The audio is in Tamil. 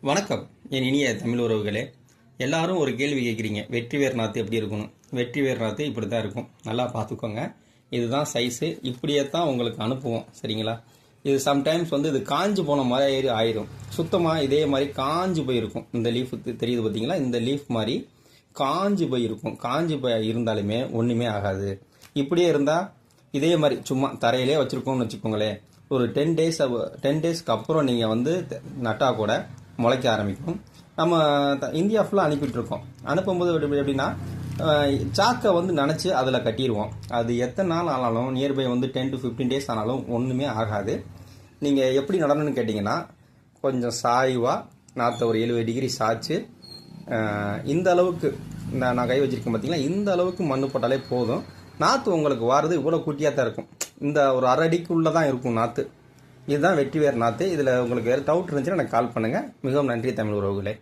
வணக்கம் என் இனிய தமிழ் உறவுகளே. எல்லாரும் ஒரு கேள்வி கேட்குறீங்க. வெற்றி வேர் நாற்று எப்படி இருக்கணும்? வெற்றி வேர் நாற்று இப்படி தான் இருக்கும். நல்லா பார்த்துக்கோங்க. இதுதான் சைஸு இப்படியே தான் உங்களுக்கு அனுப்புவோம். சரிங்களா? இது சம்டைம்ஸ் வந்து இது காஞ்சு போன மாதிரி ஆயிரும். சுத்தமாக இதே மாதிரி காஞ்சு போயிருக்கும். இந்த லீஃப் தெரியுது பார்த்தீங்களா? இந்த லீஃப் மாதிரி காஞ்சு போயிருக்கும். காஞ்சு போய் இருந்தாலுமே ஒன்றுமே ஆகாது. இப்படியே இருந்தால் இதே மாதிரி சும்மா தரையிலே வச்சுருக்கோம்னு வச்சுக்கோங்களேன். ஒரு டென் டேஸ் டென் டேஸ்க்கு அப்புறம் நீங்கள் வந்து நட்டா கூட முளைக்க ஆரம்பிக்கும். நம்ம த- இந்தியா ஃபுல்லாக அனுப்பிட்டுருக்கோம். அனுப்பும்போது எப்படி எப்படின்னா சாக்கை வந்து நினச்சி அதில் கட்டிடுவோம். அது எத்தனை நாள் ஆனாலும் நியர்பை வந்து டென் டு ஃபிஃப்டீன் டேஸ் ஆனாலும் ஒன்றுமே ஆகாது. நீங்கள் எப்படி நடணும்னு கேட்டிங்கன்னா கொஞ்சம் சாய்வாக நாற்றை ஒரு எழுபது டிகிரி சாய்ச்சி இந்த அளவுக்கு நான் நான் கை வச்சிருக்கேன் பார்த்தீங்கன்னா இந்த அளவுக்கு மண் போட்டாலே போதும். நாற்று உங்களுக்கு வாரது இவ்வளோ குட்டியாக தான் இருக்கும். இந்த ஒரு அரை அடிக்குள்ளே தான் இருக்கும் நாற்று இதுதான் வெற்றி வேர் நாற்று இதில் உங்களுக்கு வேறு டவுட் இருந்துச்சுன்னா எனக்கு கால் பண்ணுங்கள் மிகவும் நன்றி தமிழ் உறவுகளே.